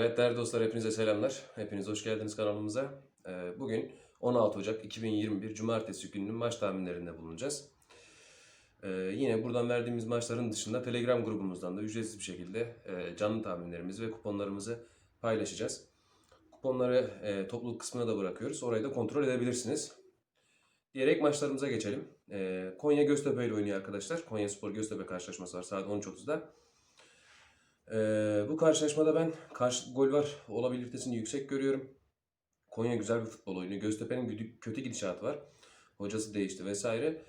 Evet değerli dostlar hepinize selamlar. Hepiniz hoş geldiniz kanalımıza. Ee, Bugün 16 Ocak 2021 Cumartesi gününün maç tahminlerinde bulunacağız. Ee, Yine buradan verdiğimiz maçların dışında Telegram grubumuzdan da ücretsiz bir şekilde e, canlı tahminlerimizi ve kuponlarımızı paylaşacağız. Kuponları e, topluluk kısmına da bırakıyoruz. Orayı da kontrol edebilirsiniz. Diyerek maçlarımıza geçelim. Ee, Konya Göztepe ile oynuyor arkadaşlar. Konya Spor Göztepe karşılaşması var saat 13.30'da. Ee, bu karşılaşmada ben karşı gol var olabilitesini yüksek görüyorum. Konya güzel bir futbol oynuyor. Göztepe'nin kötü gidişatı var. Hocası değişti vesaire.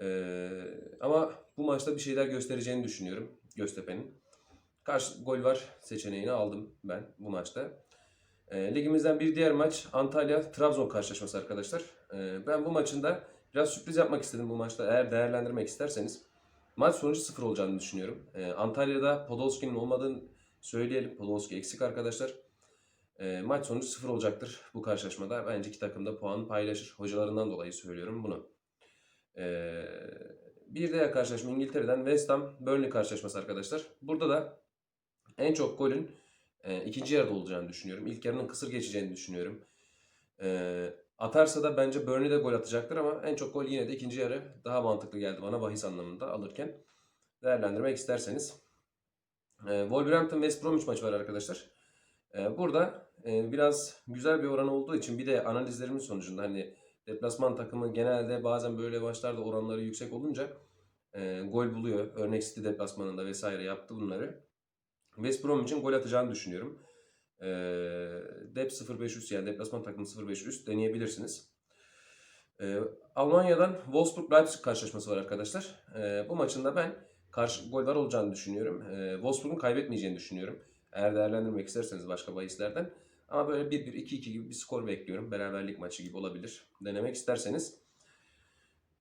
Ee, ama bu maçta bir şeyler göstereceğini düşünüyorum Göztepe'nin. Karşı gol var seçeneğini aldım ben bu maçta. Ee, ligimizden bir diğer maç Antalya-Trabzon karşılaşması arkadaşlar. Ee, ben bu maçında biraz sürpriz yapmak istedim bu maçta. Eğer değerlendirmek isterseniz maç sonucu sıfır olacağını düşünüyorum. Ee, Antalya'da Podolski'nin olmadığını söyleyelim. Podolski eksik arkadaşlar. Ee, maç sonucu sıfır olacaktır bu karşılaşmada. Bence iki takım da puan paylaşır. Hocalarından dolayı söylüyorum bunu. Ee, bir diğer karşılaşma İngiltere'den West Ham Burnley karşılaşması arkadaşlar. Burada da en çok golün e, ikinci yarıda olacağını düşünüyorum. İlk yarının kısır geçeceğini düşünüyorum. E, atarsa da bence Burnley de gol atacaktır ama en çok gol yine de ikinci yarı daha mantıklı geldi bana bahis anlamında alırken. Değerlendirmek isterseniz. E, Wolverhampton West Bromwich maçı var arkadaşlar. E, burada e, biraz güzel bir oran olduğu için bir de analizlerimin sonucunda hani deplasman takımı genelde bazen böyle maçlarda oranları yüksek olunca e, gol buluyor. Örnek City deplasmanında vesaire yaptı bunları. West Bromwich'in gol atacağını düşünüyorum. E, Dep 0.5 üst yani deplasman takımı 0.5 üst deneyebilirsiniz. E, Almanya'dan Wolfsburg-Leipzig karşılaşması var arkadaşlar. E, bu maçında ben karşı gol var olacağını düşünüyorum. E, Wolfsburg'un kaybetmeyeceğini düşünüyorum. Eğer değerlendirmek isterseniz başka bahislerden. Ama böyle 1-1, 2-2 gibi bir skor bekliyorum. Beraberlik maçı gibi olabilir. Denemek isterseniz.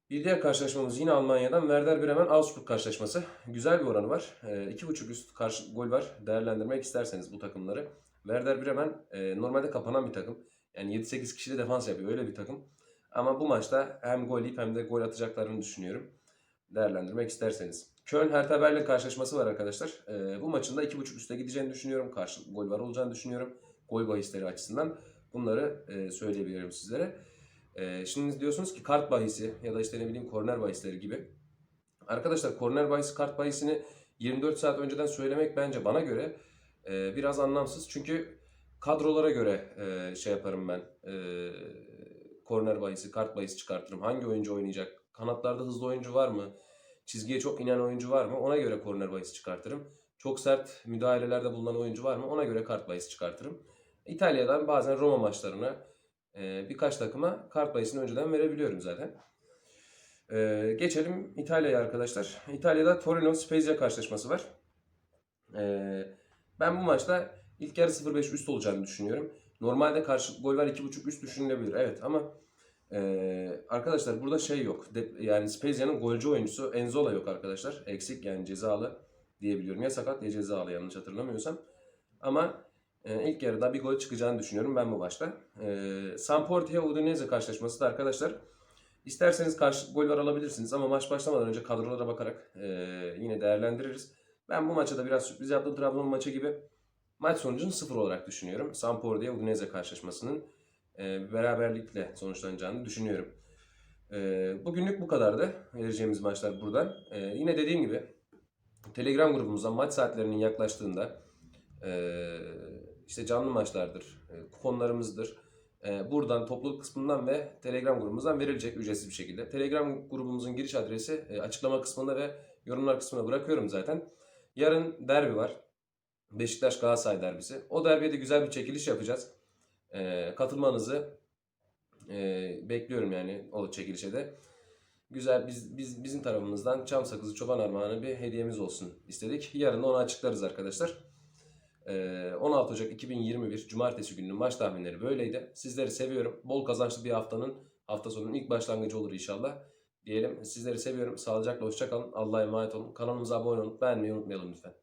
Bir diğer karşılaşmamız yine Almanya'dan Werder Bremen Augsburg karşılaşması. Güzel bir oranı var. E, 2.5 üst karşı gol var. Değerlendirmek isterseniz bu takımları. Werder Bremen e, normalde kapanan bir takım. Yani 7-8 kişi de defans yapıyor. Öyle bir takım. Ama bu maçta hem gol yiyip hem de gol atacaklarını düşünüyorum. Değerlendirmek isterseniz. Köln Hertha Berlin karşılaşması var arkadaşlar. E, bu maçın da 2.5 üste gideceğini düşünüyorum. Karşı gol var olacağını düşünüyorum. Gol bahisleri açısından bunları e, söyleyebilirim sizlere. E, şimdi diyorsunuz ki kart bahisi ya da işte ne bileyim korner bahisleri gibi. Arkadaşlar korner bahisi kart bahisini 24 saat önceden söylemek bence bana göre e, biraz anlamsız. Çünkü kadrolara göre e, şey yaparım ben. E, korner bahisi, kart bahisi çıkartırım. Hangi oyuncu oynayacak? Kanatlarda hızlı oyuncu var mı? Çizgiye çok inen oyuncu var mı? Ona göre korner bahisi çıkartırım. Çok sert müdahalelerde bulunan oyuncu var mı? Ona göre kart bahisi çıkartırım. İtalya'dan bazen Roma maçlarına e, birkaç takıma kart bahisini önceden verebiliyorum zaten. E, geçelim İtalya'ya arkadaşlar. İtalya'da Torino Spezia karşılaşması var. E, ben bu maçta ilk yarı 0.5 üst olacağını düşünüyorum. Normalde karşı gol var 2.5 üst düşünülebilir. Evet ama e, arkadaşlar burada şey yok. De, yani Spezia'nın golcü oyuncusu Enzola yok arkadaşlar. Eksik yani cezalı diyebiliyorum. Ya sakat ya cezalı yanlış hatırlamıyorsam. Ama e, ilk yarıda bir gol çıkacağını düşünüyorum ben bu maçta. E, Sampdoria Udinese karşılaşması da arkadaşlar isterseniz karşı gol var alabilirsiniz ama maç başlamadan önce kadrolara bakarak e, yine değerlendiririz. Ben bu maça da biraz sürpriz yaptım Trabzon maçı gibi. Maç sonucunu sıfır olarak düşünüyorum. Sampdoria Udinese karşılaşmasının e, beraberlikle sonuçlanacağını düşünüyorum. E, bugünlük bu kadardı. Vereceğimiz maçlar buradan. E, yine dediğim gibi Telegram grubumuzdan maç saatlerinin yaklaştığında e, işte canlı maçlardır, e, kuponlarımızdır. E, buradan topluluk kısmından ve Telegram grubumuzdan verilecek ücretsiz bir şekilde. Telegram grubumuzun giriş adresi e, açıklama kısmında ve yorumlar kısmına bırakıyorum zaten. Yarın derbi var. Beşiktaş Galatasaray derbisi. O derbiye de güzel bir çekiliş yapacağız. E, katılmanızı e, bekliyorum yani o çekilişe de. Güzel biz, biz bizim tarafımızdan çam sakızı çoban armağanı bir hediyemiz olsun istedik. Yarın onu açıklarız arkadaşlar. Ee, 16 Ocak 2021 Cumartesi gününün maç tahminleri böyleydi. Sizleri seviyorum. Bol kazançlı bir haftanın hafta sonunun ilk başlangıcı olur inşallah. Diyelim sizleri seviyorum. Sağlıcakla hoşçakalın. Allah'a emanet olun. Kanalımıza abone olun. Beğenmeyi unutmayalım lütfen.